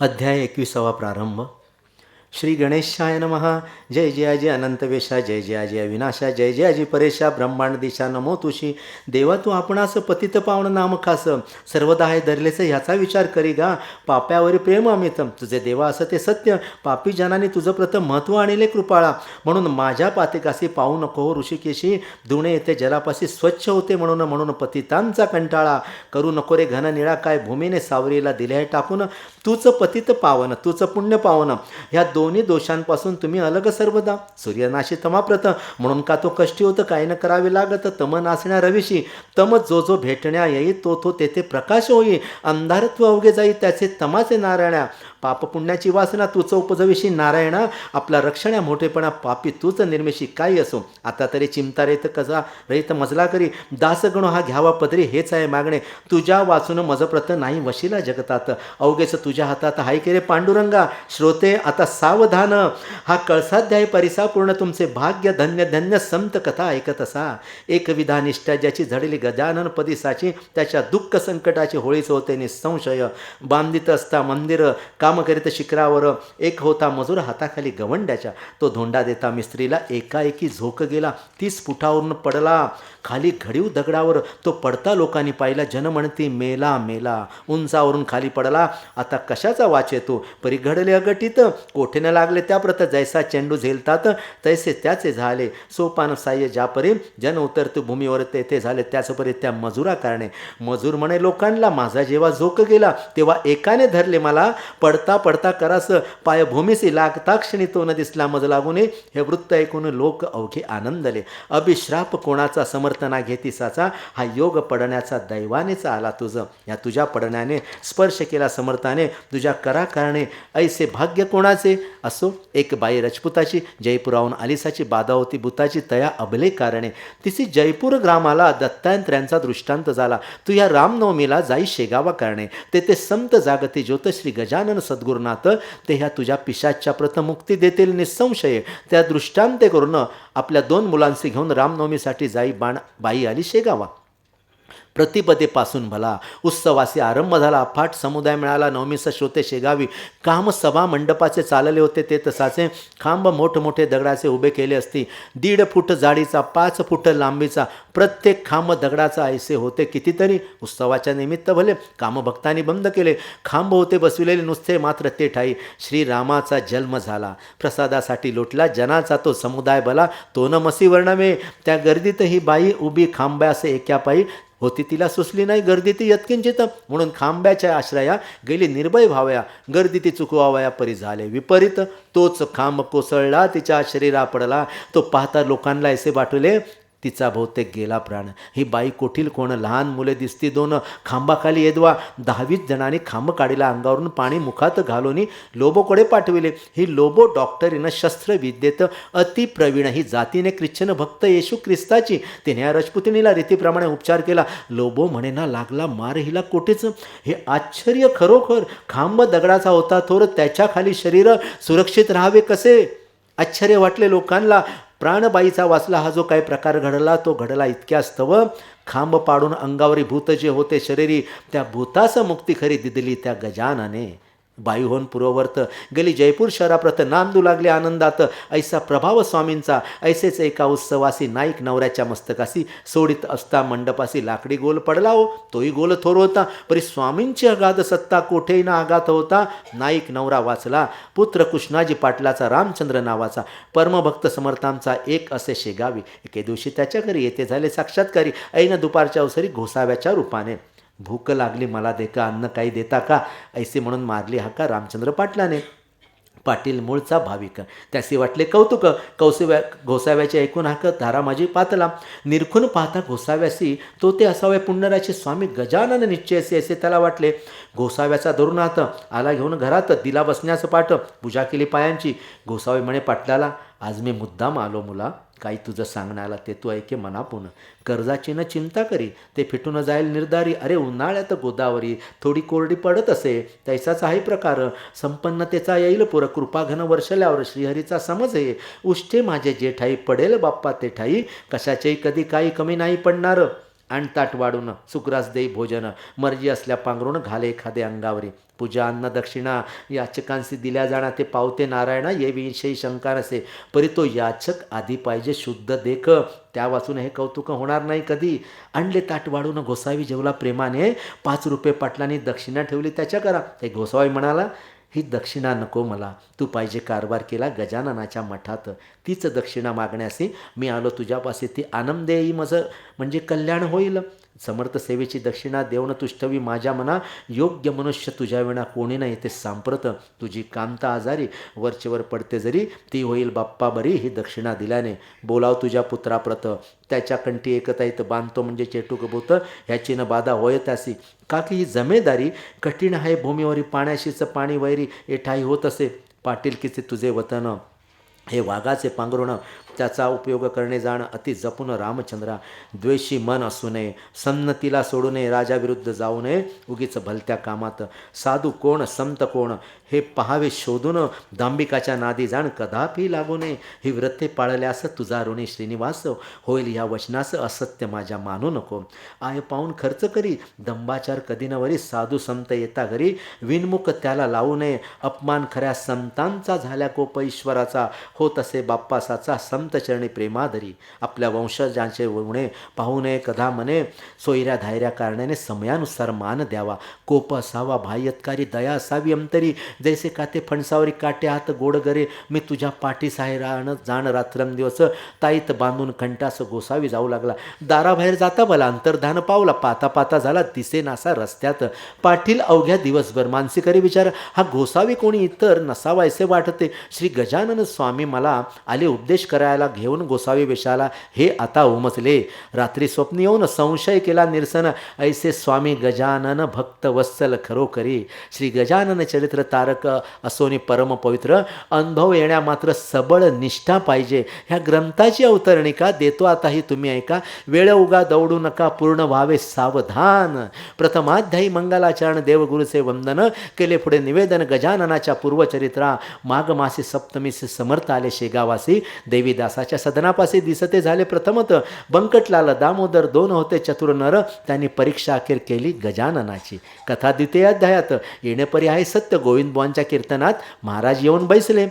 अध्याय एकविसावा प्रारंभ श्री गणेशाय नमहा जय जय अनंतवेशा अनंत जय जयाजी अविनाशा जय जयाजी परेशा ब्रह्मांड दिशा नमो तुशी देवा तू आपणास पतित पावन नाम खास सर्वदा हे धरलेच ह्याचा विचार करी गा. पाप्यावरी प्रेम अमित. तुझे देवा असं ते सत्य. पापी जनाने तुझं प्रथम महत्त्व आणले कृपाळा. म्हणून माझ्या पातिकासी पाहू नको हो ऋषिकेशी. धुणे येते जलापाशी स्वच्छ होते म्हणून म्हणून पतितांचा कंटाळा. करू नको रे घन निळा काय? भूमीने सावरीला दिले आहे टाकून. तूच पतित पावन तूच पुण्य पावन. ह्या दोन्ही दोषांपासून तुम्ही अलग सर्वदा. सूर्यनाशी तमाप्रत म्हणून का तो कष्टी होतं? काही न करावे लागत. तम नासण्या रविशी तम जो जो भेटण्या येई तो तो तेथे प्रकाश होई. अंधारत्व अवघे जाई त्याचे तमाचे नारायणा पाप पुण्याची वासना तुच उपजविशी नारायण आपला रक्षण्या मोठेपणा पापी तूच निर्मिशी काही असो. आता तरी चिमता रेत कसा रहित मजला करी. दासगणो हा घ्यावा पदरी हेच आहे मागणे. तुझ्या वाचून मजप्रत नाही वशिला जगतात. अवघेच तुझ्या हातात हाय केरे पांडुरंगा. श्रोते आता सावधान. हा कळसाध्याय परिसा पूर्ण तुमचे भाग्य धन्य धन्य संत कथा ऐकत असा. एक विधानिष्ठा ज्याची झडली गजानन पदिसाची त्याच्या दुःख संकटाची होळीच होते निसंशय. बांधित असता मंदिर काम करीत शिखरावर एक होता मजूर हाताखाली गवंड्याच्या. तो धोंडा देता मिस्त्रीला एकाएकी झोक गेला. तीस फुटावरून पडला. खाली घडीव दगडावर तो पडता लोकांनी पाहिला. जन म्हणती मेला मेला. उंचावरून खाली पडला. आता कशाचा वाच येतो? परी घडले अगटीत कोठेने लागले त्या प्रत जैसा चेंडू झेलतात. तैसे त्याचे झाले. सोपान साह्य ज्यापरी जन उतरतो भूमीवर तेथे झाले. त्याचपरी त्या मजुरा कारणे मजूर म्हणे लोकांना माझा जेव्हा झोक गेला तेव्हा एकाने धरले मला. पडता पडता करास पायभूमीसी लागता क्षणी तो न दिसला मज लागूने हे वृत्त ऐकून लोक अवघे आनंदले. अभिश्राप कोणाचा समर्थना घेतीसाचा? हा योग पडण्याचा दैवानेच आला तुझं. या तुझ्या पडण्याने स्पर्श केला समर्थाने तुझ्या कराकारणे ऐसे भाग्य कोणाचे? असो एक बाई रजपुताची जयपुराहून आलिसाची बादावती भूताची तया अबले कारणे. तिची जयपूर ग्रामाला दत्तांत्र्यांचा दृष्टांत झाला. तू या रामनवमीला जाई शेगावा करणे तेथे संत जागती ज्योतश्री गजानन सद्गुरुनाथ ते ह्या तुझ्या पिशाच्या प्रथमुक्ती देतील निसंशय. त्या दृष्टांते करून आपल्या दोन मुलांशी घेऊन रामनवमीसाठी जाई बाण बाई आली शेगावा प्रतिपदेपासून भला. उत्सवासी आरंभ झाला. अफाट समुदाय मिळाला. नवमीचा श्रोते शेगावी काम सभा मंडपाचे चालले होते. ते तसाचे खांब मोठमोठे दगडाचे उभे केले असती. दीड फूट जाडीचा पाच फूट लांबीचा प्रत्येक खांब दगडाचा ऐसे होते कितीतरी. उत्सवाच्या निमित्त भले कामभक्तांनी बंद केले. खांब होते बसविलेले नुसते मात्र ते ठाई. श्रीरामाचा जन्म झाला. प्रसादासाठी लोटला. जनाचा तो समुदाय भला. तो न मसी वर्णवे त्या गर्दीत ही बाई उभी खांब्यासे एका पायी होती तिला सुचली नाही गर्दी ती यत्किंचित म्हणून खांब्याच्या आश्रया गेली निर्भय व्हावया गर्दी ती चुकवावया परी झाले. विपरीत तोच खांब कोसळला तिच्या शरीरा पडला. तो पाहता लोकांना ऐसे वाटले तिचा बहुतेक गेला प्राण. ही बाई कोठील कोण? लहान मुले दिसती दोन. खांबाखाली येदवा. दहावीस जणांनी खांब काढीला. अंगावरून पाणी मुखात घालून लोबोकडे पाठविले. ही लोबो डॉक्टरीनं शस्त्रविद्येत अतिप्रवीण. ही जातीने ख्रिश्चन भक्त येशू ख्रिस्ताची. तिने या रजपुतिनीला रीतीप्रमाणे उपचार केला. लोबो म्हणेना लागला मार हिला कोठेच? हे आश्चर्य खरोखर. खांब दगडाचा होता थोर. त्याच्याखाली शरीर सुरक्षित राहावे कसे? आश्चर्य वाटले लोकांना. प्राणबाईचा वाचला हा जो काही प्रकार घडला तो घडला इतक्यास्तव खांब पाडून अंगावरी भूत जे होते शरीरी त्या भूतास मुक्ती खरी दिदली त्या गजानाने. बाईहोन पूर्ववर्त गेली जयपूर शहराप्रत नांदू लागले आनंदात. ऐसा प्रभाव स्वामींचा. ऐसेच एका उत्सवासी नाईक नवऱ्याच्या मस्तकासी सोडित असता मंडपासी लाकडी गोल पडला हो. तोही गोल थोर होता. परी स्वामींची अगाध सत्ता कोठेही ना आघात होता. नाईक नवरा वाचला. पुत्र कृष्णाजी पाटलाचा रामचंद्र नावाचा. परमभक्त समर्थांचा एक असे शेगावी. एके दिवशी त्याच्या घरी येते झाले साक्षात्कारी. ऐन दुपारच्या अवसरी घोसाव्याच्या रूपाने. भूक लागली मला दे का अन्न काही देता का? ऐसे म्हणून मारली हाका रामचंद्र पाटलाने. पाटील मूळचा भाविक. त्यासी वाटले कौतुक. कौसव्या घोसाव्याचे ऐकून हाक धारा माझी पातला. निरखून पाहता घोसाव्यासी तो ते असावे पुण्यराचे स्वामी गजानन निश्चयसी असे त्याला वाटले. घोसाव्याचा धरून आला घेऊन घरात दिला बसण्याचं पाठ पूजा केली पायांची. घोसावे म्हणे पाटलाला आज मी मुद्दाम आलो मुला. काही तुझं सांगण्याला ते तू ऐके मनापून. कर्जाची न चिंता करी ते फिटून जाईल निर्धारी. अरे उन्हाळ्यात गोदावरी थोडी कोरडी पडत असे तैसाच आहे प्रकार. संपन्नतेचा येईल पुर कृपाघन वर्षल्यावर श्रीहरीचा समज आहे उष्टे माझे जे ठाई पडेल बाप्पा ते ठाई कशाचेही कधी काही कमी नाही पडणार. आण ताट वाढून सुग्रास देई भोजन मर्जी असल्या पांघरून घाले एखादे अंगावरी. पूजा अन्न दक्षिणा याचकांशी दिल्या जाणार ते पावते नारायणा ये विषयी शंका नसे. परी तो याचक आधी पाहिजे शुद्ध देख. त्या वाचून हे कौतुक होणार नाही कधी. आणले ताट वाढून गोसावी जेवला प्रेमाने. पाच रुपये पाटलांनी दक्षिणा ठेवली त्याच्या करा. ते गोसावी म्हणाला ही दक्षिणा नको मला. तू पाहिजे कारभार केला गजाननाच्या मठात. तीच दक्षिणा मागण्यासी मी आलो तुझ्यापाशी. ती आनंदेही माझं म्हणजे कल्याण होईल. समर्थ सेवेची दक्षिणा देवण तुष्टवी माझ्या मना योग्य मनुष्य तुझ्या विणा कोणी नाही ते सांप्रत. तुझी कांता आजारी वरचेवर पडते जरी ती होईल बाप्पा बरी ही दक्षिणा दिल्याने. बोलाव तुझ्या पुत्राप्रत. त्याच्या कंठी एकता येत बांधतो म्हणजे चेटूक भूत. ह्याची न बाधा होय त्यासी. का की ही जमेदारी कठीण आहे भूमीवरी पाण्याशीचं पाणी वैरी एठाई होत असे. पाटीलकीचे तुझे वतन. हे वाघाचे पांघरुण. त्याचा उपयोग करणे जाणं अति जपून रामचंद्रा द्वेषी मन असू नये. सन्नतीला सोडू नये राजाविरुद्ध जाऊ नये. उगीच भलत्या कामात. साधू कोण संत कोण? हे पहावे शोधून दांबिकाच्या नादी जाण कदापि लागू नये. ही व्रते पाळल्यास तुझा ऋणी श्रीनिवास होईल. या वचनास असत्य माझ्या मानू नको. आय पाहून खर्च करी. दंबाचार कधी नवरी साधू संत येता घरी. विनमुख त्याला लावू नये. अपमान खऱ्या संतांचा झाल्या कोप ईश्वराचा. होत असे बाप्पासाचा संत चरणी प्रेमाधरी आपल्या वंशजांचे उणे पाहू नये कधा म्हणे सोयऱ्या धायऱ्या कारणाने समयानुसार मान द्यावा. कोप असावा बाह्यत्कारी दया असावी अंतरी जैसे काते फणसावरी काटे हात गोड गरे मी तुझ्या पाठीस आहे राहणं जाण रात्रंदिवस ताईत बांधून कंटास गोसावी जाऊ लागला. दाराबाहेर जाता मला अंतर्धान पावला पाता पाता झाला दिसे नासा रस्त्यात. पाटील अवघ्या दिवसभर मानसिकरी विचार हा गोसावी कोणी इतर नसावा असे वाटते. श्री गजानन स्वामी मला आले उपदेश करा करायला घेऊन गोसावी वेशाला हे आता उमसले. रात्री स्वप्न येऊन संशय केला निरसन. ऐसे स्वामी गजानन भक्त वत्सल खरोखरी. श्री गजानन चरित्र तारक असोनी परम पवित्र. अनुभव येण्या मात्र सबळ निष्ठा पाहिजे. ह्या ग्रंथाची अवतरणिका देतो आताही तुम्ही ऐका. वेळ उगा दौडू नका पूर्ण व्हावे सावधान. प्रथमाध्यायी मंगलाचरण देवगुरुचे वंदन केले. पुढे निवेदन गजाननाच्या पूर्वचरित्रा. माघ मासी सप्तमीसी समर्थ आले शेगावासी. देवी दासाच्या सदनापासी दिसते झाले प्रथमत बंकटलाल दामोदर दोन होते चतुर नर. त्यांनी परीक्षा अखेर केली गजाननाची. कथा द्वितीय अध्यायात येणेपरी आहे सत्य गोविंद बुवांच्या कीर्तनात महाराज येऊन बैसले.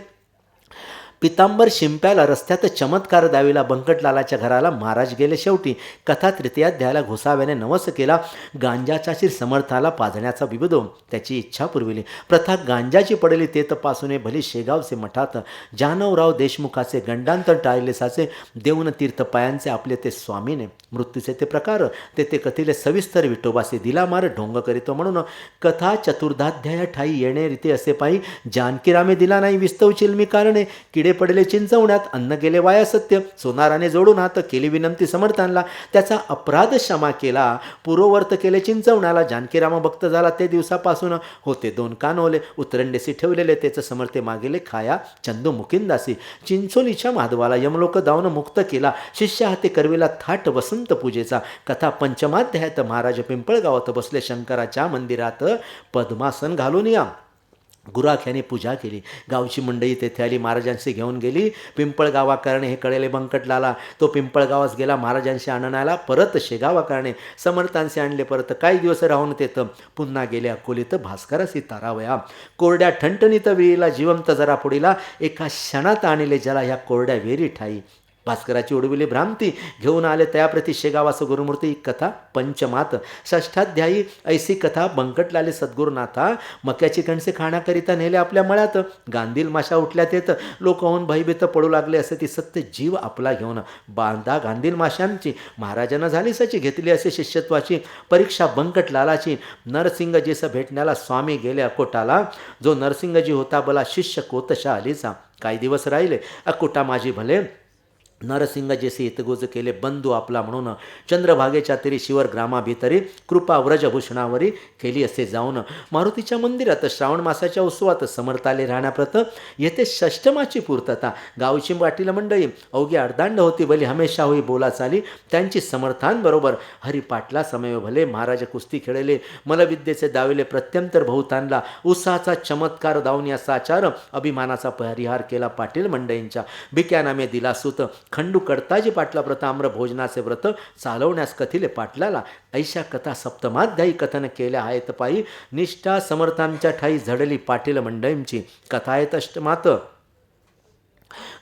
पितांबर शिंप्याला रस्त्यात चमत्कार द्यावीला बंकटलालाच्या घराला महाराज गेले शेवटी. कथा तृतीयाध्यायाला घोसाव्याने नवस केला. गांजाच्या शिर समर्थाला पाजण्याचा विविधो त्याची इच्छा पुरविली. प्रथा गांजाची पडली ते तपासून भली शेगावचे मठात. जानवराव देशमुखाचे गंडांतर टाळले साचे. देऊन तीर्थपायांचे आपले ते स्वामीने. मृत्यूचे ते प्रकार. ते ते कथिले सविस्तर विठोबासे दिला मार ढोंग करीतो म्हणून. कथा चतुर्धाध्याय ठाई येणे रीती असे पायी. जानकीरामे दिला नाही विस्तव चिलमी कारणे. किडे पडले चिंचवण्यात अन्न गेले वाया सत्य सोनाराने जोडून हात केली विनंती समर्थांना. त्याचा अपराध क्षमा केला. पूर्ववर्त केले चिंचवण्याला. जानकीराम भक्त झाला ते दिवसापासून. होते दोन कानोले उतरंडेसी ठेवलेले त्याचं समर्थे मागेले खाया चंदू मुकिंदासी. चिंचोलीच्या माधवाला यमलोक दावून मुक्त केला. शिष्य हाते करविला थाट वसंत पूजेचा. कथा पंचमाध्यायात महाराज पिंपळगावात बसले शंकराच्या मंदिरात. पद्मासन घालून या. गुराख्याने पूजा केली. गावची मंडळी तेथे आली महाराजांशी घेऊन गेली. पिंपळगावाकारणे हे कळेले बंकटलाला तो पिंपळगावास गेला महाराजांशी आणण्याला परत शेगावाकारणे समर्थांशी आणले परत काही दिवस राहून तेथं पुन्हा गेले अकोलीत भास्करासी तारावया. कोरड्या ठणठणीत विहिरीला जिवंत जरा पुढीला. एका क्षणात आणले जरा ह्या कोरड्या वेरी ठाई. भास्कराची उडविली भ्रांती घेऊन आले त्याप्रती शेगावास गुरुमूर्ती ही कथा पंचमात. षष्ठाध्यायी ऐसी कथा बंकटलाले सद्गुरुनाथा मक्याची कणसे खाण्याकरिता नेले आपल्या मळ्यात. गांधील माशा उठल्या तेत लोक होऊन भयभीत पडू लागले असे ती सत्य जीव आपला घेऊन बांधा गांधील माशांची. महाराजांना झाली सची घेतली असे शिष्यत्वाची परीक्षा बंकटलालाची. नरसिंगजीस भेटण्याला स्वामी गेले अकोटाला जो नरसिंगजी होता बला शिष्य कोतशा आलीचा काही दिवस राहिले अकोटा माझी भले. नरसिंह जेसी हितगुज केले बंधू आपला म्हणून. चंद्रभागेच्या तरी शिवर ग्रामाभितरी कृपा व्रजभूषणावरी केली असे जाऊन. मारुतीच्या मंदिरात श्रावण मासाच्या उत्सवात समर्थाले राहण्याप्रत येथे षष्टमाची पूर्तता. गावची वाटील मंडळी अवघी अर्धांड होती भली हमेशा होई बोला चाली. त्यांची समर्थांबरोबर हरिपाटला समय भले महाराज कुस्ती खेळले. मलविद्येचे दाविले प्रत्यंतर बहुतांना उत्साहाचा चमत्कार दावून या साचार अभिमानाचा परिहार केला पाटील मंडळींच्या. भिक्यानामे दिला सुत खंडू कडताजी पाटला व्रत आम्र भोजनाचे व्रत चालवण्यास कथिले पाटलाला ऐशा कथा सप्तमाध्यायी कथन केल्या आहेत पायी. निष्ठा समर्थांच्या ठाई झडली पाटील मंडळींची कथा आहेत अष्टमात.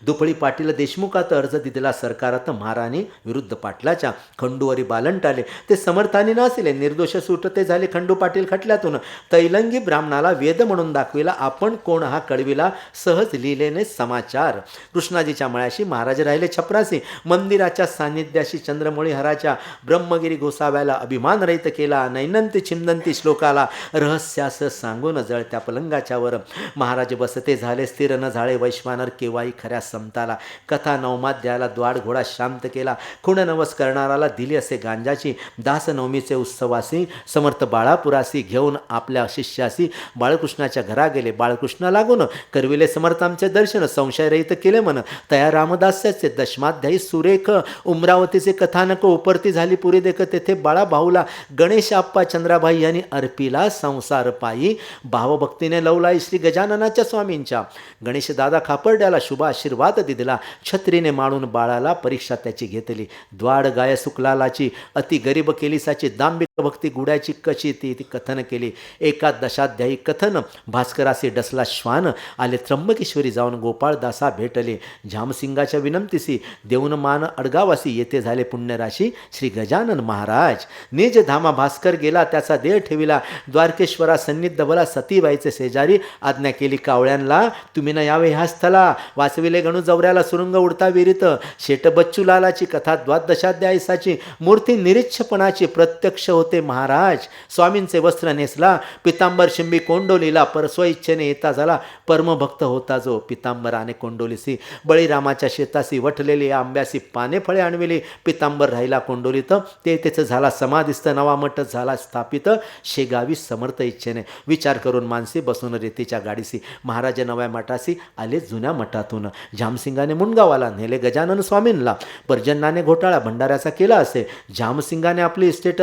दुपळी पाटील देशमुखात अर्ज दिलेला सरकारात महाराणी विरुद्ध पाटलाच्या. खंडूवरी बालंटाले ते समर्थाने नसले. निर्दोष सुटते झाले खंडू पाटील खटल्यातून. तैलंगी ब्राह्मणाला वेद म्हणून दाखविला. आपण कोण? हा कळविला सहज लिहिलेने समाचार. कृष्णाजीच्या मळ्याशी महाराज राहिले छपरासी. मंदिराच्या सान्निध्याशी चंद्रमौळी हराच्या. ब्रह्मगिरी गोसाव्याला अभिमान रहित केला. नैनंती छिंदंती श्लोकाला रहस्यास सांगून जळत्या पलंगाच्यावर. महाराज बसते झाले स्थिर न झाले वैश्वानर केव्हाही खऱ्या समताला कथा नवमाध्यायाला द्वाडघोडा शांत केला. खुणनवस करणाराला दिली असे गांजाची. दासनवमीचे उत्सवासी समर्थ बाळापुरासी घेऊन आपल्या शिष्यासी बाळकृष्णाच्या घरा गेले. बाळकृष्ण लागून करविले समर्थांचे दर्शन. संशयरहित केले म्हण. तया रामदास्याचे दशमाध्यायी सुरेख. उमरावतीचे कथानक उपरती झाली पुरी देख. तेथे बाळा भाऊला गणेश आप्पा चंद्राबाई यांनी अर्पिला संसार पायी. भावभक्तीने लवलाई श्री गजाननाच्या स्वामींच्या. गणेश दादा खापर्ड्याला शुभ आशीर्वाद दिला. छत्रीने माळून बाळाला परीक्षा त्याची घेतली. द्वाड गाय सुकलालाची अति गरीब केलीसाची दांबिक भक्ती गुड्याची कशी ती ती कथन केली. एका दशाध्यायी कथन भास्करासी डसला श्वान आले त्र्यंबकेश्वरी जाऊन गोपाळदासा भेटले. झामसिंगाच्या विनंतीसी देऊन मान अडगावासी येथे झाले पुण्यराशी श्री गजानन महाराज. निज धामा भास्कर गेला त्याचा देह ठेविला. द्वारकेश्वरा सन्निध बला सतीबाईचे शेजारी आज्ञा केली कावळ्यांना तुम्ही न यावे ह्या स्थला. वाचविले गणू जवऱ्याला सुरुंग उडता विरित. शेट बच्चूलालाची कथा द्वादशाध्यायसाची मूर्ती निरीच्छपणाची प्रत्यक्ष होते महाराज. स्वामींचे वस्त्र नेसला पितांबर शिंबी कोंडोलीला परस्व इच्छेने येता झाला. परमभक्त होता जो पितांबराने कोंडोलीसी. बळीरामाच्या शेतासी वठलेली आंब्यासी पाने फळे आणविली. पितांबर राहिला कोंडोलीत. ते तेच झाला समाधिस्थ नवा मठ झाला स्थापित. शेगावी समर्थ इच्छेने. विचार करून माणसे बसून रेतीच्या गाडीसी. महाराज नव्या मठासी आले जुन्या मठातून. जामसिंगाने मुंडगावाला नेले गजानन स्वामींना. पर्जन्याने घोटाळा भंडाऱ्याचा केला असे. जामसिंगाने आपली इस्टेट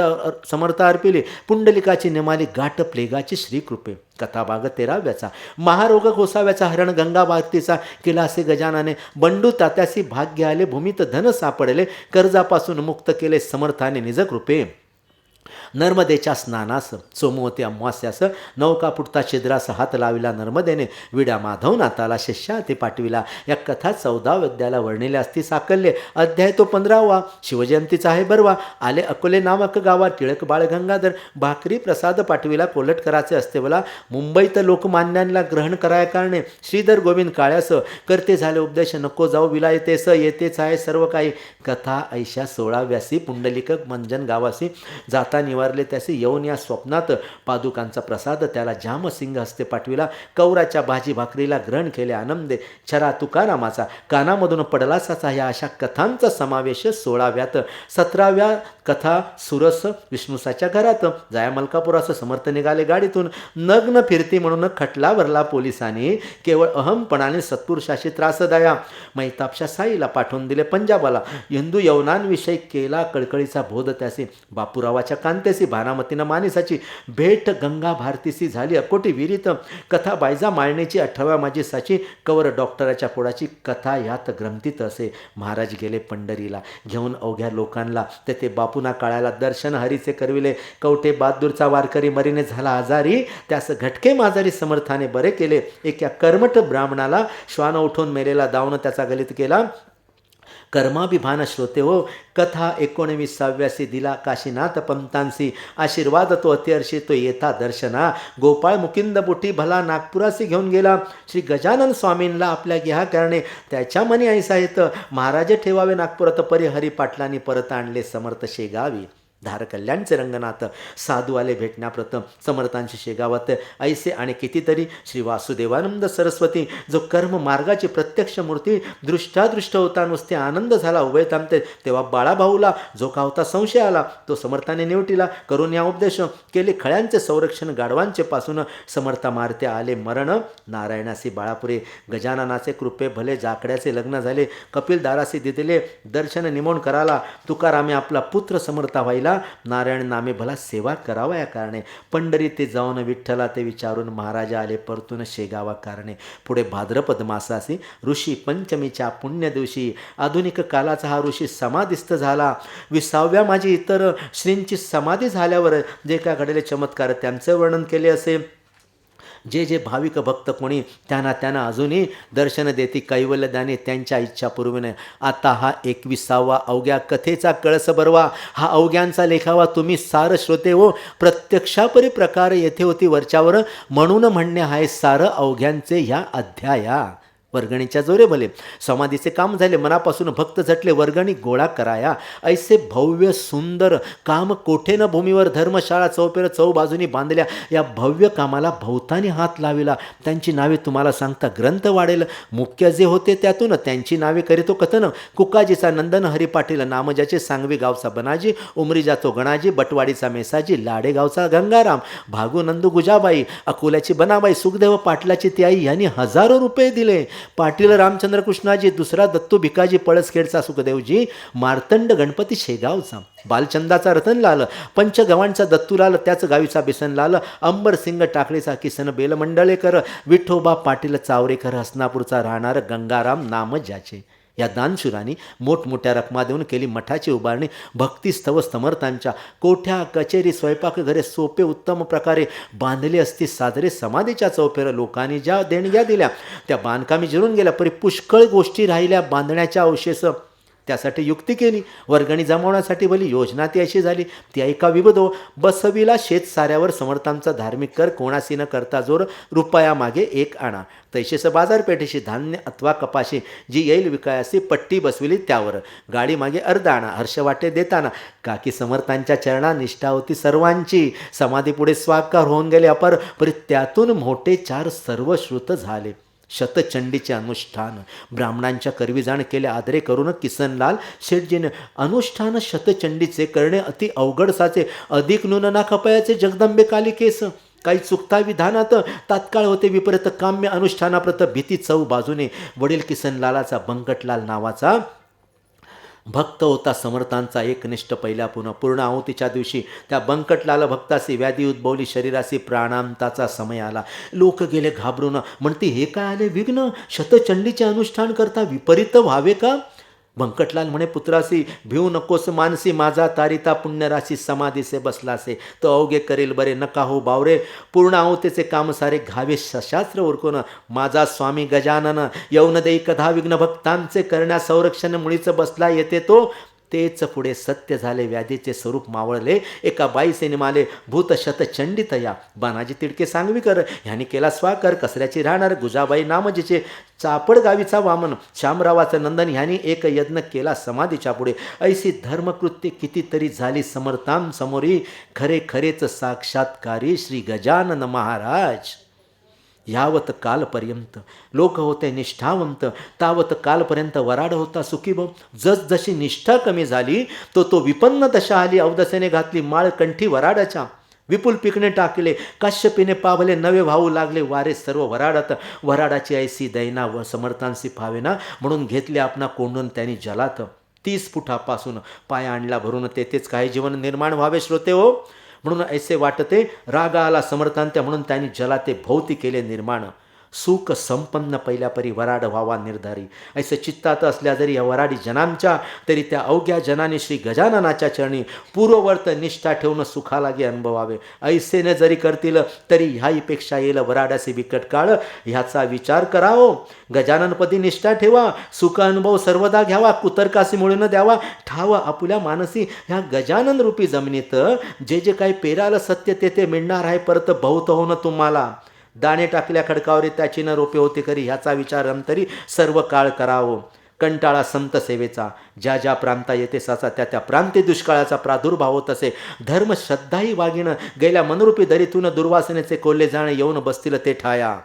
समर्थ अर्पिली. पुंडलिकाची नेमाली गाठ प्लेगाची श्रीकृपे. कथाभाग तेराव्याचा. महारोग घोसाव्याचा हरण गंगा भारतीचा केला असे गजानाने. बंडू तात्यासी भाग्य आले भूमीत धन सापडले. कर्जापासून मुक्त केले समर्थाने निजकृपे. नर्मदेच्या स्नानास सोमवती अमावास्यास नौका पुटता छिद्रास हात लाविला नर्मदेने. विड्या माधवनाथाला शिष्याती पाठविला. या कथा चौदा वद्याला वर्णिल्या असती साकल्ये. अध्याय तो पंधरावा. शिवजयंतीचा आहे बरवा आले अकोले नामक गावात टिळक बाळ गंगाधर भाकरी प्रसाद पाठविला. कोलटकराचे असते बोला मुंबईत लोकमान्यांना ग्रहण कराया कारणे. श्रीधर गोविंद काळ्यास करते झाले उपदेश नको जाऊ विला येतेस येतेच आहे सर्व काही. कथा ऐशा सोळाव्यासी. पुंडलिक मंजन गावासी. जाता निवारले त्याचे येऊन या स्वप्नात पादुकांचा प्रसाद त्याला जामसिंग हस्ते पाठविला. कौराच्या भाजी भाकरीला ग्रहण केले आनंदे. छरा तुकारामाचा कानामधून पडलासाचा या अशा कथांचा समावेश सोळाव्यात. सतराव्या कथा सुरस विष्णुसाच्या घरात. जाया असं समर्थ निघाले गाडीतून. नग्न फिरती म्हणून खटला भरला पोलिसांनी. केवळ अहमपणाने सत्पुरुषाशी त्रासदाया मैतापशा साईला पाठवून दिले पंजाबाला. हिंदू यवनांविषयी केला कळकळीचा बोध त्यासी. बापूरावाच्या कांतेसी भानामतीनं मानिसाची. भेट गंगा भारतीसी झाली अकोटी विहिरीत कथा बायजा माळणीची अठराव्या माजीसाची. कवर डॉक्टराच्या पोडाची कथा यात ग्रंथीत असे. महाराज गेले पंढरीला. घेऊन अवघ्या लोकांना. तेथे बापूना काळाला दर्शन हरीचे करविले. कवटे बहादूरचा वारकरी मरीने झाला आजारी. त्यास घटके माजारी समर्थाने बरे केले. एका कर्मठ ब्राह्मणाला श्वान उठून मेलेला दावणं त्याचा गलित केला. कर्माभिभान श्रोते हो. कथा एकोणवीसाव्यासी दिला काशीनाथ पंतांसी. आशीर्वाद तो अतिहर्षी तो येता दर्शना. गोपाळ मुकिंद बुटी भला नागपुरासी घेऊन गेला. श्री गजानन स्वामींना आपल्या घ्या करणे. त्याच्या मनी ऐसा येतं. महाराज ठेवावे नागपुरात परिहरी पाटलांनी परत आणले समर्थ शेगावी. धारकल्याणचे रंगनाथ साधू आले भेटण्याप्रथम समर्थांची शेगावत. ऐसे आणि कितीतरी श्री वासुदेवानंद सरस्वती जो कर्म मार्गाची प्रत्यक्ष मूर्ती दृष्टादृष्ट होता नुसते आनंद झाला उभय थांबते तेव्हा बाळाभाऊला जो का होता संशय आला तो समर्थाने निवटीला करून या उपदेश केले. खळ्यांचे संरक्षण गाढवांचे पासून समर्था मारते आले मरण. नारायणासी बाळापुरे गजाननाचे कृपे भले जाकड्याचे लग्न झाले कपिल दारासी दिदिले दर्शन निमोण कराला तुकारामे आपला पुत्र समर्था व्हायला विचारा नारायण नामे भला सेवा करावा या कारणे. पंढरी ते जाऊन विठ्ठला ते विचारून महाराजा आले परतून शेगावा कारणे. पुढे भाद्रपद मासासी ऋषी पंचमीच्या पुण्य दिवशी आधुनिक कालाचा हा ऋषी समाधिस्थ झाला. विसाव्या माझी इतर श्रींची समाधी झाल्यावर जे काय घडले चमत्कार त्यांचे वर्णन केले असे. जे जे भाविक भक्त कोणी त्यांना त्यांना अजूनही दर्शन देते कैवल्यदाने त्यांच्या इच्छापूर्वीने आता हा एकविसावा अवघ्या कथेचा कळस बरवा. हा अवघ्यांचा लेखावा तुम्ही सार श्रोते हो. प्रत्यक्षापरी प्रकार येथे होती वरच्यावर. म्हणून म्हणणे आहे सारं अवघ्यांचे ह्या अध्याया. वर्गणीच्या जोरे भले समाधीचे काम झाले मनापासून भक्त झटले वर्गणी गोळा कराया. ऐसे भव्य सुंदर काम कोठे न भूमीवर धर्मशाळा चौपेर चौ बाजूनी बांधल्या. या भव्य कामाला भोवतानी हात लाविला. त्यांची नावे तुम्हाला सांगता ग्रंथ वाढेल. मुख्य जे होते त्यातून त्यांची नावे करीतो कथन. कुकाजीचा नंदन हरी पाटील नामजाचे सांगवी गावचा बनाजी उमरीजाचो गणाजी बटवाडीचा मेसाजी लाडेगावचा गंगाराम भागू नंदू गुजाबाई अकोल्याची बनाबाई सुखदेव पाटलाची ती आई यांनी हजारो रुपये दिले. पाटील रामचंद्र कृष्णाजी दुसरा दत्तू भिकाजी पळसखेडचा सुखदेवजी मार्तंड गणपती शेगावचा. बालचंदाचा रतनलाल पंचगवांचा दत्तूलाल त्याच गावीचा बिसनलाल अंबरसिंग टाकळेचा किसन बेलमंडळेकर विठोबा पाटील चावरेकर हसनापूरचा राहणार गंगाराम नाम ज्याचे या दानशुरांनी मोठमोठ्या रकमा देऊन केली मठाची उभारणी. भक्तिस्तव समर्थांच्या कोठ्या कचेरी स्वयंपाकघरे सोपे उत्तम प्रकारे बांधली असती साजरे समाधीच्या चौफेर लोकांनी ज्या देणग्या दिल्या त्या बांधकामी जिरून गेल्या परी पुष्कळ गोष्टी राहिल्या बांधण्याच्या अवशेष. त्यासाठी युक्ती केली. वर्गणी जमवण्यासाठी भली योजना ती अशी झाली. ती ऐका विबदो बसविला शेत साऱ्यावर समर्थांचा धार्मिक कर कोणासी न करता जोर? रुपया मागे एक आणा. तैशेस बाजारपेठेशी धान्य अथवा कपाशी. जी येईल विकायासी पट्टी बसविली त्यावर. गाडी मागे अर्ध आणा. हर्ष वाटे देताना. काकी समर्थांच्या चरणा निष्ठा होती सर्वांची. समाधीपुढे स्वाकार होऊन गेले अपर. परी त्यातून मोठे चार सर्वश्रुत झाले. शतचंडीचे अनुष्ठान. ब्राह्मणांच्या करवीजाण केले आदरे करून किसनलाल शेठजीने अनुष्ठान शतचंडीचे करणे अति अवघड साचे अधिक नून ना खपयाचे जगदंबे काली केस. काही चुकता विधानात तात्काळ होते विपरीत काम्य अनुष्ठानाप्रत भीती चव बाजूने. वडील किसनलालाचा बंकटलाल नावाचा भक्त होता समर्थांचा एकनिष्ठ पहिल्या पुन्हा पूर्ण आहुतीच्या दिवशी त्या बंकटलाल भक्तासी व्याधी उद्भवली शरीरासी प्राणांताचा समय आला. लोक गेले घाबरून. म्हणते हे काय आले विघ्न? शतचंडीचे अनुष्ठान करता विपरीत व्हावे का? बंकटलाल म्हणे पुत्रासी भिऊ नकोस मानसी माझा तारिता पुण्यराशी समाधीसे बसलासे. तो अवघे करील बरे नका हो बावरे. पूर्ण आहुतीचे काम सारे घावे सशास्त्र उरकून. माझा स्वामी गजानन यौन देई कधा विघ्न भक्तांचे करण्या संरक्षण मुळीच बसला येते तो. तेच पुढे सत्य झाले व्याधीचे स्वरूप मावळले. एका बाईसे निमाले भूत शतचंडी बानाजी तिडके सांगवीकर ह्यांनी केला स्वाकर कसऱ्याची राहणार गुजाबाई नामजीचे चापड गावीचा वामन श्यामरावाचं नंदन ह्यांनी एक यज्ञ केला समाधीच्या पुढे. ऐशी धर्मकृत्य कितीतरी झाली समर्थांसमोरी. खरे खरेच साक्षात्कारी श्री गजानन महाराज. यावत कालपर्यंत. लोक होते निष्ठावंत तावत कालपर्यंत वराड होता सुखीभव. जस जशी निष्ठा कमी झाली तो तो विपन्न दशा आली अवदसेने घातली माळ कंठी वराडाच्या. विपुल पिकणे टाकले काश्यपीने पाभले नवे वाहू लागले वारे सर्व वराडात. वराडाची ऐसी दैना व समर्थांसी फावेना म्हणून घेतले आपणा कोंडून त्यांनी जलात. तीस फुटापासून पाय आणला भरून तेथेच काही जीवन निर्माण व्हावे श्रोते हो. म्हणून ऐसे वाटते रागाला समर्थांत्य म्हणून त्यांनी जलाते भोवती केले निर्माण. सुख संपन्न पहिल्या परी वराड व्हावा निर्धारी. ऐसे चित्तात असल्या जरी या वराडी जनांच्या तरी त्या अवघ्या जनाने श्री गजाननाच्या चरणी पूर्ववर्त निष्ठा ठेवून सुखालागी अनुभवावे. ऐसेने जरी करतील तरी ह्याहीपेक्षा येईल वराडाचे बिकट काळ. ह्याचा विचार करावो. गजाननपदी निष्ठा ठेवा. सुख अनुभव सर्वदा घ्यावा. कुतर्कासी मुळे द्यावा. ठावा आपुल्या मानसी. ह्या गजानन रूपी जमिनीत जे जे काही पेरालं सत्य तेथे मिळणार आहे. परत बहुत होणं तुम्हाला. दाणे टाकल्या खडकावरी त्याची न रोपे होते करी ह्याचा विचार अंतरी सर्व काळ करावं. कंटाळा संत सेवेचा. ज्या ज्या प्रांता येते साचा त्या त्या प्रांती दुष्काळाचा प्रादुर्भाव होत असे. धर्म श्रद्धाही वागिणं गेल्या मनरूपी दरीतून दुर्वासनेचे कोल्हे जाणे येऊन बसतील ते ठाया.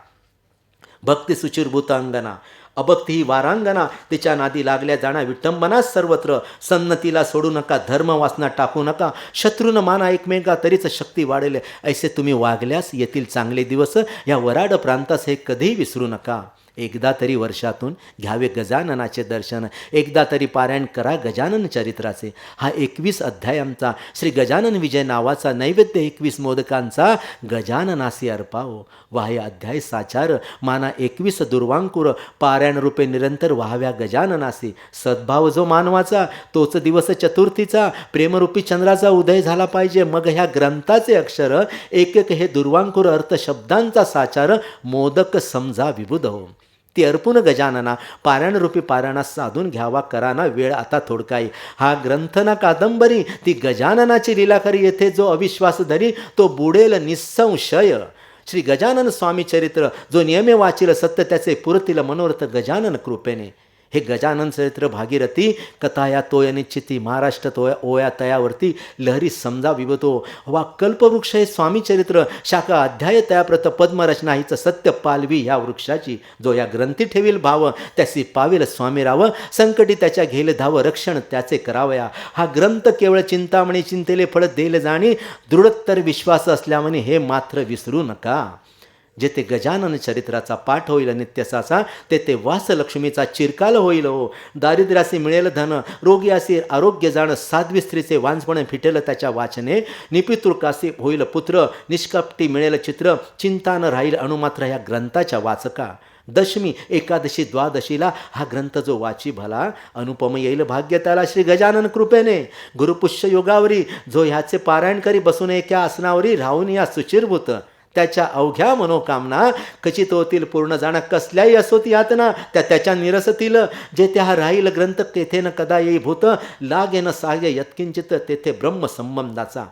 भक्ती सुचिरभूत अंगना अभक्ती ही वारांगना तिच्या नादी लागल्या जाणा विटंबनाच सर्वत्र. सन्नतीला सोडू नका धर्म वासना टाकू नका. शत्रून माना एकमेका तरीच शक्ती वाढेल. ऐसे तुम्ही वागल्यास येतील चांगले दिवस. या वराड प्रांतास हे कधीही विसरू नका. एकदा तरी वर्षातून घ्यावे गजाननाचे दर्शन एकदा तरी पारायण करा गजानन चरित्राचे. हा एकवीस अध्यायांचा श्री गजानन विजय नावाचा नैवेद्य एकवीस मोदकांचा गजाननासी अर्पावो. वाहे अध्याय साचार. माना एकवीस दुर्वांकुर. पारायण रूपे निरंतर व्हाव्या गजाननासी. सद्भाव जो मानवाचा तोच दिवस चतुर्थीचा. प्रेमरूपी चंद्राचा उदय झाला पाहिजे. मग ह्या ग्रंथाचे अक्षर एक एक हे दुर्वांकुर अर्थ शब्दांचा साचार मोदक समजा विबुध हो. ती अर्पून गजानना पारायणरूपी पारायणास साधून घ्यावा कराना वेळ आता थोडकाई हा ग्रंथ ना कादंबरी ती गजाननाची लीला करी येथे जो अविश्वास धरी तो बुडेल निसंशय. श्री गजानन स्वामी चरित्र जो नियमे वाचिल सत्य त्याचे पुरतील मनोरथ गजानन कृपेने. हे गजानन चरित्र भागीरथी कथाया तोय निश्चिती महाराष्ट्र तोया ओया तयावरती लहरी समजा विभतो वा कल्पवृक्ष हे स्वामी चरित्र शाखा अध्याय तयाप्रत पद्मरचना हिचं सत्य पालवी ह्या वृक्षाची. जो या ग्रंथी ठेवील भाव त्यासी पावेल स्वामीराव. संकटी त्याच्या घेल धाव रक्षण त्याचे करावया. हा ग्रंथ केवळ चिंतामणी चिंतेले फळ देल जाणी दृढत्तर विश्वास असल्यामुळे हे मात्र विसरू नका. जेथे गजानन चरित्राचा पाठ होईल नित्यसाचा तेथे वासलक्ष्मीचा चिरकाल होईल हो. दारिद्र्यासी मिळेल धन रोगी असे आरोग्य जाण साध्वी स्त्रीचे वांजपणे फिटेल त्याच्या वाचने. निपितृकासी होईल पुत्र निष्कपटी मिळेल चित्र चिंता न राहील अणुमात्र ह्या ग्रंथाच्या वाचका. दशमी एकादशी द्वादशीला हा ग्रंथ जो वाची भला अनुपम येईल भाग्य त्याला श्री गजानन कृपेने. गुरुपुष्य योगावरी जो ह्याचे पारायण करी बसून एका आसनावरी राहून या सुचिरभूत. त्याच्या अवघ्या मनोकामना खचित होतील पूर्ण जाणं कसल्याही असोत यातना त्या त्याच्या निरसतील जे त्या राहील ग्रंथ तेथे न कदा येई भूत लागेन साह्य यत्किंचित तेथे ब्रह्मसंबंधाचा.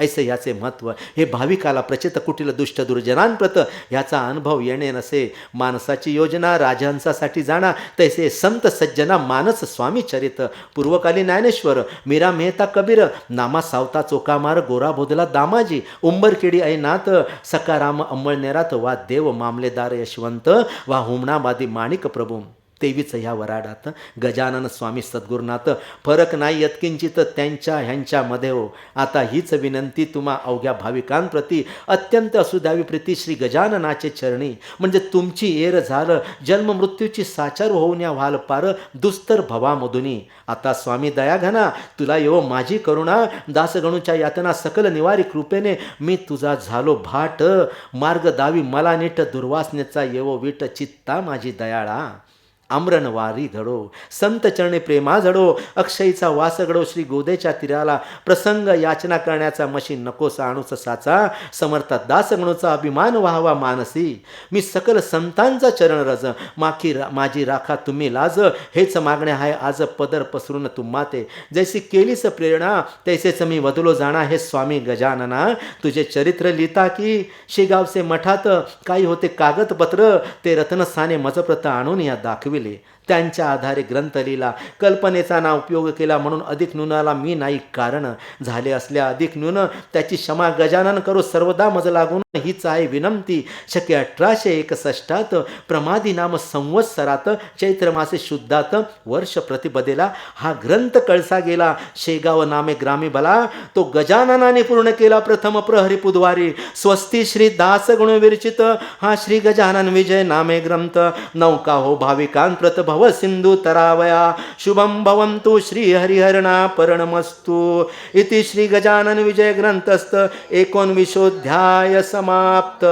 ऐसे याचे महत्त्व हे भाविकाला प्रचित कुटील दुष्ट दुर्जनांप्रत याचा अनुभव येणे नसे. माणसाची योजना राजहंसासाठी जाणा. तैसे संत सज्जना मानस स्वामी चरित. पूर्वकाली ज्ञानेश्वर मीरा मेहता कबीर नामा सावता चोकामार गोरा बोधला दामाजी उंबरखेडी ऐनाथ सकाराम अंमळनेरात वा देव मामलेदार यशवंत वा हुमणाबादी माणिक प्रभू. तेवीच ह्या वराडात. गजानन स्वामी सद्गुरुनाथ फरक नाही यत्किंचित त्यांच्या ह्यांच्यामध्ये हो. आता हीच विनंती तुम्हा अवघ्या भाविकांप्रती. अत्यंत असू द्यावी प्रीती श्री गजाननाचे चरणी. म्हणजे तुमची येर झालं जन्म मृत्यूची साचार होऊन या व्हाल पार दुस्तर भवामधुनी. आता स्वामी दया घना तुला येवो माझी करुणा. दासगणूच्या यातना सकल निवारी कृपेने मी तुझा झालो भाट. मार्ग दावी मला नीट दुर्वासनेचा येवो विट चित्ता माझी दयाळा. आम्रनवारी धडो संत चरणे प्रेमा झडो अक्षयीचा वासगडो श्री गोदेच्या तीराला प्रसंग याचना करण्याचा मशीन नकोसा आणूच साचा समर्थ दासगणूचा अभिमान व्हावा मानसी. मी सकल संतांचा चरण रज माखी रा माझी राखा तुम्ही लाज हेच मागणे आहे आज पदर पसरून तुम्हाते जैसी केलीस प्रेरणा तैसेच मी वदलो जाणा हे स्वामी गजानना. तुझे चरित्र लिहिता की शेगावचे मठात काही होते कागदपत्र ते रत्नस्थाने मजप्रत आणून या दाखविले. মিলিয়ে त्यांच्या आधारे ग्रंथ लिहिला कल्पनेचा ना उपयोग केला म्हणून अधिक न्यूनाला मी नाही कारण. झाले असल्या अधिक न्यून त्याची क्षमा गजानन करू सर्वदा मज लागून. हीच आहे विनंती. शक्य अठराशे एकसष्टात प्रमादी नाम संवत्सरात चैत्र मासे शुद्धात वर्ष प्रतिपदेला हा ग्रंथ कळसा गेला. शेगाव नामे ग्रामी बला. तो गजाननाने पूर्ण केला प्रथम प्रहरी बुधवारी. स्वस्ती श्री दास गुण विरचित हा श्री गजानन विजय नामे ग्रंथ. नौका हो भाविकांत प्रत व सिंधू तरावया। शुभम भवंतु श्री हरिहरणा परणमस्तु। इति श्री गजानन विजय ग्रंथस्थ एकोणविशोध्याय समाप्त।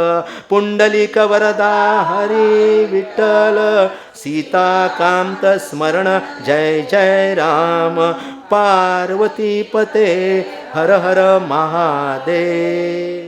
पुंडलिक वरदा हरी विठ्ठल। सीताकांत स्मरण। जय जय राम। पार्वती पते। हर हर महादेव।